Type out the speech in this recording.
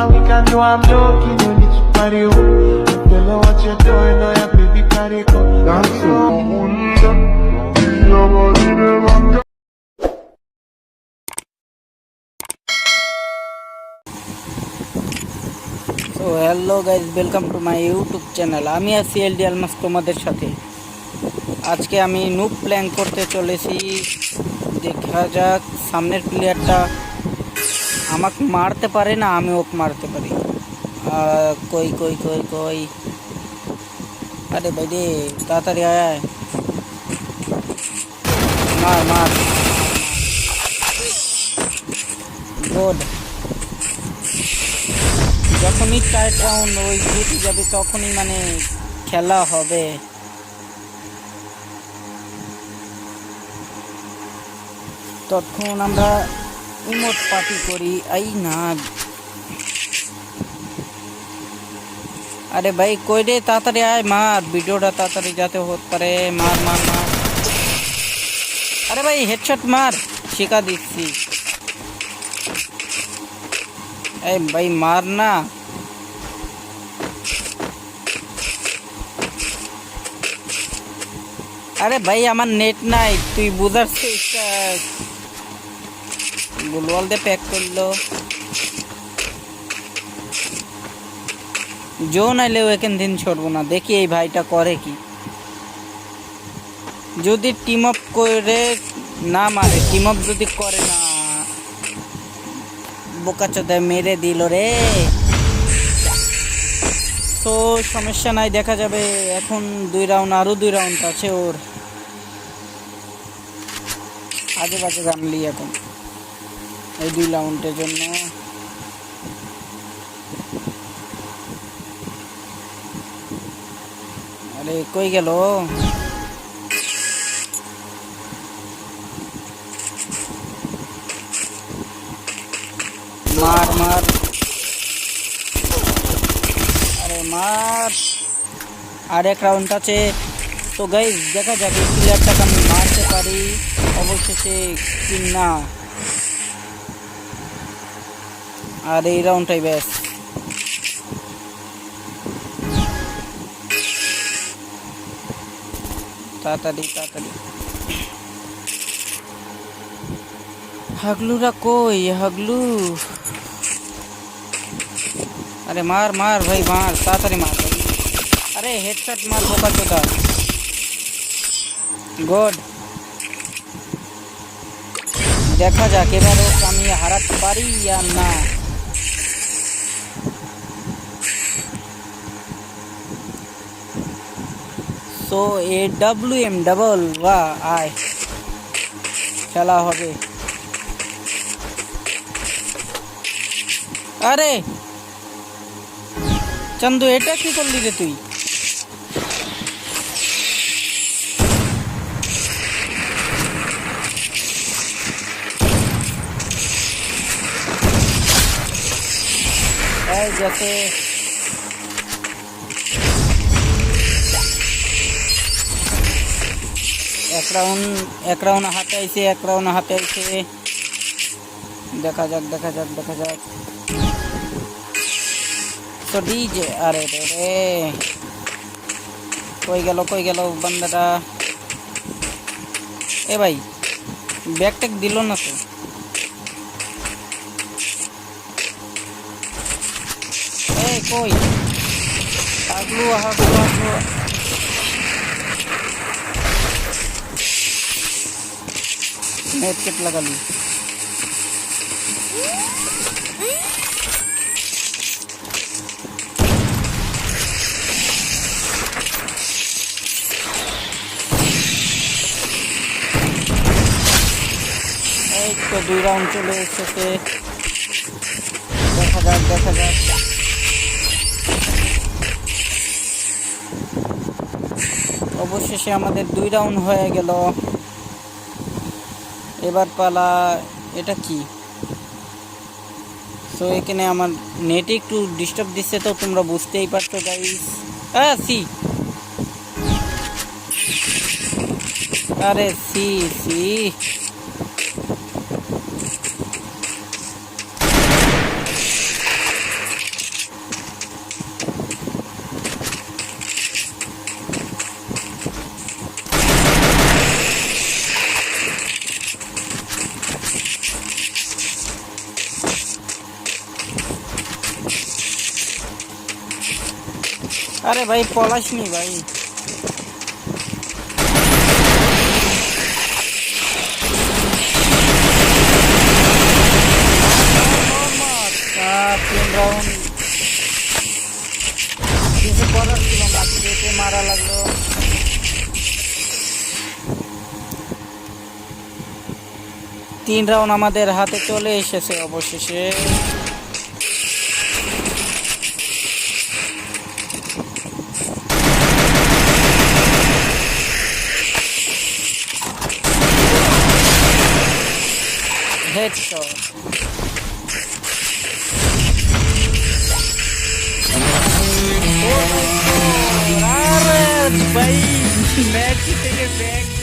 And we can do I'm joking, no need to party oh. Don't know what you're doing, no yeah baby carry go তো hello guys welcome to my YouTube channel আমি আছি এলডি আলমাস তোমাদের সাথে আজকে আমি noob plan করতে চলেছি দেখা যাক সামনের প্লেয়ারটা আমাকে মারতে পারে না, আমি ওকে মারতে পারি। কই কই কই কই? আরে ভাই রে, তাড়াতাড়ি আয়। মার মার। গুড। যখনই চার রাউন্ড ওই জিতে যাবে, তখনই মানে খেলা হবে। তখন আমরা ইমোট পার্টি করি এই না। আরে ভাই, কই রে? তাড়াতাড়ি আয়, মার। ভিডিওটা তাড়াতাড়ি যাতে হতে পারে। মার মার মার। আরে ভাই হেডশট মার। শিখা দিচ্ছি। এই ভাই, মার না। আরে ভাই, আমার নেট নাই। তুই বুঝার চেষ্টা গুলওয়াল দিয়ে প্যাক করল। জো নাইলেও এখান দিন ছড়বো না, দেখি এই ভাইটা করে কি। যদি টিম আপ করে না মারে টিম আপ যদি করে না, বোকা চোদায় মেরে দিল রে। তো সমস্যা নাই, দেখা যাবে। এখন দুই রাউন্ড আরও দুই রাউন্ড আছে ওর। আজে বাজে গানলি এখন। এই দুই রাউন্ডের জন্য। আরে কই গেল? মার মার। আরে মার। আর এক রাউন্ড আছে। তো গাইজ দেখা যাক এই প্লেয়ারটাকে আমি মারতে পারি। অবশেষে কি না আর এই রাউন্ডটাই ব্যাস তাড়াতাড়ি তাড়াতাড়ি হাগলুরা কই হাগলু আরে মার মার ভাই মার তাড়াতাড়ি মার ভাই আরে হেডশট মার বোকা চোদা গুড দেখা যাক এবার ওকে আমি হারাতে পারি আর না so A W M double বা আয় খেলা হবে। আরে! চন্দু, এটা কি করলি রে তুই? যাতে এক রাউন্ড এক রাউন্ড হাতে আইছে, এক রাউন্ড হাতে আইছে। দেখা যাক দেখা যাক দেখা যাক। তো ডিজে আরে রে কই গেল কই গেল বান্দাটা? এ ভাই ব্যাগ ট্যাগ দিল না তো? কই? আগলু আগলু আগলু নেট কেট লাগালি। এই তো দুই রাউন্ড চলে এসেছে। দেখা যাক দেখা যাক। অবশেষে আমাদের দুই রাউন্ড হয়ে গেল। এবার পালা, এটা কি? তো এখানে আমার নেটে একটু ডিস্টার্ব দিচ্ছে তো, তোমরা বুঝতেই পারছ গাইস হ্যাঁ সি। আরে সি সি। আরে ভাই, পলাশ নি ভাই। তিন রাউন্ড কিছু করার মারা লাগল? তিন রাউন্ড আমাদের হাতে চলে এসেছে অবশেষে। হেডশট আরে ভাই ম্যাচ থেকে ব্যাগ দিয়েছে